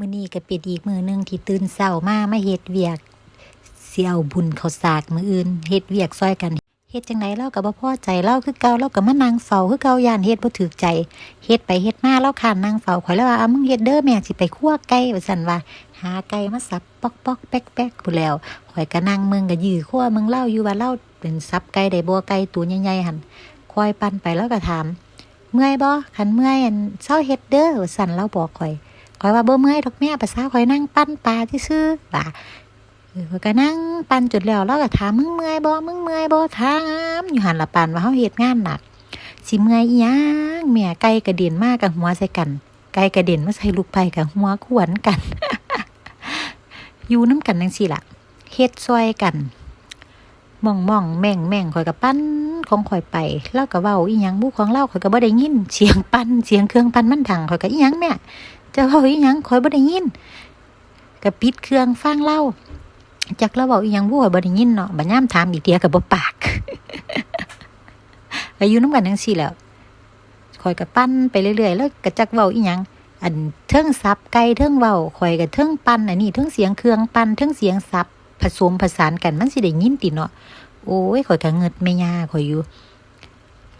มื้อนี้ก็เป็นอีกมื้อหนึงที่ตื่นเช้ามามาเฮ็ดเวียกสิเอาบุญข้าวสากมื้ออื่นเฮ็ดเวียกซอยกันเฮ็ดจังไดเราก็บ่พอใจเราคือเก่าเราก็มานั่งเฝ้าคือเก่าย่านเฮ็ดบ่ถูกใจเฮ็ดไปเฮ็ดมาเราข้านนั่งเฝ้าข่อยเลยว่าอะมึงเฮ็ดเด้อแม่สิไปคั่วไก่ว่าซั่นว่าหาไก่มาสับปอกปอกแป๊กแป๊กพู้นแล้วข่อยก็นั่งมึงก็ยื้อคั่วมึงเล่าอยู่ว่าเล่าเป็นสับไก่ได้บ่ไก่ตัวใหญ่ๆหั่นควายปั่นไปแล้วก็ถาม เมื่อยบ่คันเมื่อยอันเช้าเฮ็ดเด้อว่าซั่นเราบอกข่อย ข่อยว่าบ่เมื่อยดอกแม่ภาษาข่อยนั่งปั้นปลาที่ซื่อๆว่าเออข่อยก็นั่งปั้นจุดแล้วเราก็ถามมึงเมื่อยบ่มึงเมื่อยบ่ถามอยู่หันละปานว่าเฮาเฮ็ดงานหนักสิเมื่อยอีหยังแม่ไก่กระเด็นมากกับหัวใส่กันไก่กระเด็นมาใส่ลูกไผ่กับหัวขวนกัน อยู่น้ำกันจังซี่ล่ะเฮ็ดซอยกันมองมองแม่งแม่งข่อยก็ปั้นของข่อยไปแล้วก็เว้าอีหยังบุของเราข่อยก็บ่ได้ยินเสียงปั้นเสียงเครื่องปั้นมันดังข่อยก็อีหยังแม่ จะเว้าอีหยังข่อยบ่ได้ยินก็ปิดเครื่องฟังเล่าจักเราเว้าอีหยังบ่ข่อยบ่ได้ยินเนาะบัดยามถามอีกเดียก็บ่ปากก็อยู่นำกันจังซี่แหล้วข่อยก็ปั้นไปเรื่อยๆแล้วก็จักเว้าอีหยังอันเทิงซับไก่เทิงเว้าข่อยก็เทิงปั้นอันนี้เทิงเสียงเครื่องปั้นเทิงเสียงซับผสมผสานกันมันสิได้ยินติเนาะโอ้ยข่อยก็เงิดแม่ยาข่อยอยู่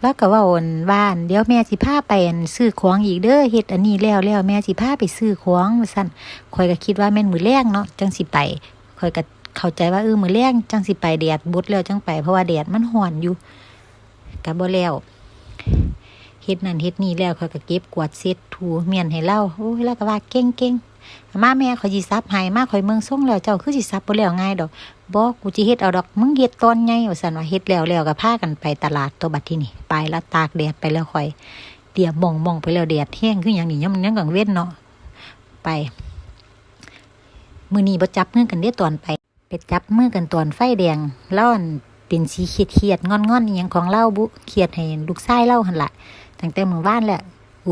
แล้วก็ว่าอั่นว่านเดี๋ยวแม่สิพาไปซื้อของอีกเด้อเฮ็ดอันนี้แล้วแล้วแม่สิพาไปซื้อของว่าซั่นข่อยก็คิดว่าแม่นมือแรงเนาะจังสิไปข่อยก็เข้าใจว่าเออมือแรงจังสิไปแดดบดแล้วจังไปเพราะว่าแดดมันร้อนอยู่ก็บ่แล้วเฮ็ดนั่นเฮ็ดนี่แล้วข่อยก็เก็บกวาดเช็ดถูเมียนให้เราโอ้ยแล้วก็ว่าเก่งๆมาแม่ข่อยสิซับให้มาข่อยเมืองส่งแล้วเจ้าคือสิซับบ่แล้วง่ายดอก บอกกูจะเฮ็ดเอาดอกมึงเฮ็ดตอนไงว่าซั่นว่าเฮ็ดแล้วแล้วก็พากันไปตลาดตัวบัดที่นี่ไปแล้วตากแดดไปแล้วค่อยเดียบมองมองไปแล้วแดดแห้งคือหยังนี่ยังมันยังกังเว้นเนาะไปมื้อนี้บ่จับมือกันเด้ตอนไปไปจับมือกันตอนไฟแดงล้อนเป็นสีเครียดงอนๆอีหยังของเราบุเครียดให้ลูกชายเราหั่นล่ะตั้งแต่มื้อวานแล้ว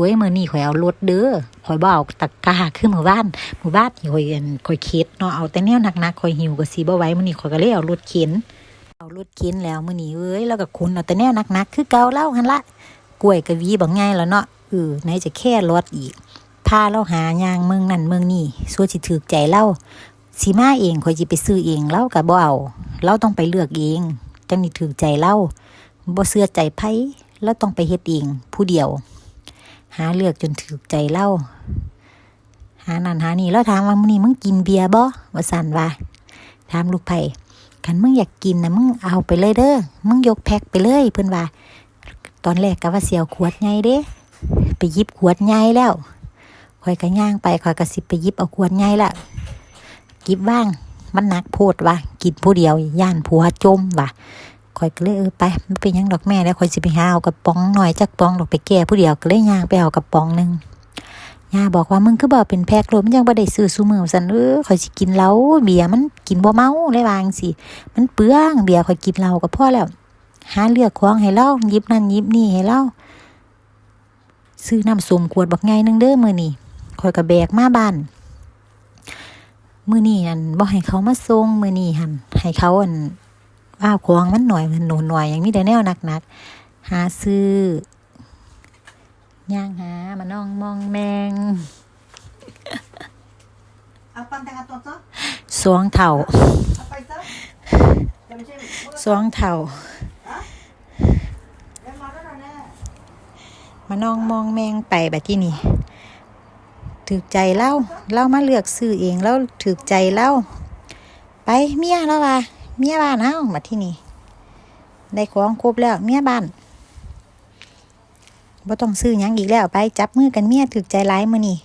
โอ้ยมื้อนี้ข่อยเอารถเด้อข่อยบ่เอาตะกร้าคือมื้อวานหมู่บ้านข่อยอันข่อยเข็ดเนาะเอาแต่แนวหนักๆข่อยหิวก็สิบ่ไหว้มื้อนี้ข่อยก็เลยเอารถเข็นเอารถเข็นแล้วมื้อนี้เอ้ยแล้วก็คุณเอาแต่แนวหนักๆคือเกาเล่าหันละกล้วยก็หวีบ่ง่ายแล้วเนาะเออไหนจะแค่รถอีกพาเราหายางเมืองนั่นเมืองนี่สัวสิถูกใจเราสิมาเองข่อยสิไปซื้อเองเราก็บ่เอาเราต้องไปเลือกเองจังนี่ถูกใจเราบ่เชื่อใจไผเราต้องไปเฮ็ดเองผู้เดียว หาเลือกจนถูกใจเราหานั่นหานี่แล้วถามว่ามื้อนี้มึงกินเบียร์บ่ว่าสั่นว่าถามลูกไผ่คันมึงอยากกินนะมึงเอาไปเลยเด้อมึงยกแพ็คไปเลยเพิ่อนว่า ตอนแรกก็ว่าเสียวขวดใหญ่เด้ ไปยิบขวดใหญ่แล้วข่อยก็ย่างไปข่อยก็สิบไปยิบเอาขวดใหญ่ละกิบว่างมันหนักโพดว่ะกินผู้เดียวย่านผัวจมว่ะ ข่อยก็เลยเออไปมันเป็นยังดอกแม่แล้วข่อยสิไปหาเอากระป๋องหน่อยจักป๋องดอกไปแก่ผู้เดียวก็เลยย่างไปเอากระป๋องหนึ่งย่าบอกว่ามึงคือบ่เป็นแพ็คโลมันยังบ่ได้ซื้อซุมื้อซั่นเออข่อยสิกินเหล้าเบียร์มันกินบ่เมาเลยวางสิมันเปลืองเบียร์ข่อยกินเหล้าก็พอแล้ว หาเลือกของให้เรายิบนั่นยิบนี่ให้เราซื้อน้ำส้มขวดบักใหญ่หนึงเด้อมือนี้ข่อยก็แบกมาบ้านมือนี้อันบ่ให้เขามาส่งมือนี้หั่นให้เขาอัน ว่าของมันหน่อยมันหนูหน่อยอย่างมีแต่แนวหนักๆหาซื้อย่างหามาน้องมองแมง Apa yang tengah tuan tu? สวงเถ่า Apa itu? Yang macam สวงเถ่า yang mana mana? มาน้องมองแมงไปแบบที่นี่ถือใจเล่าเล่ามาเลือกซื้อเองแล้วถือใจเล่าไปเมียแล้วว่า เมียบ้านเอามาที่นี่ได้ของครบแล้วเมียบ้านบ่ต้องซื้อยังอีกแล้วไปจับมือกันเมียถึกใจร้ายมือนี่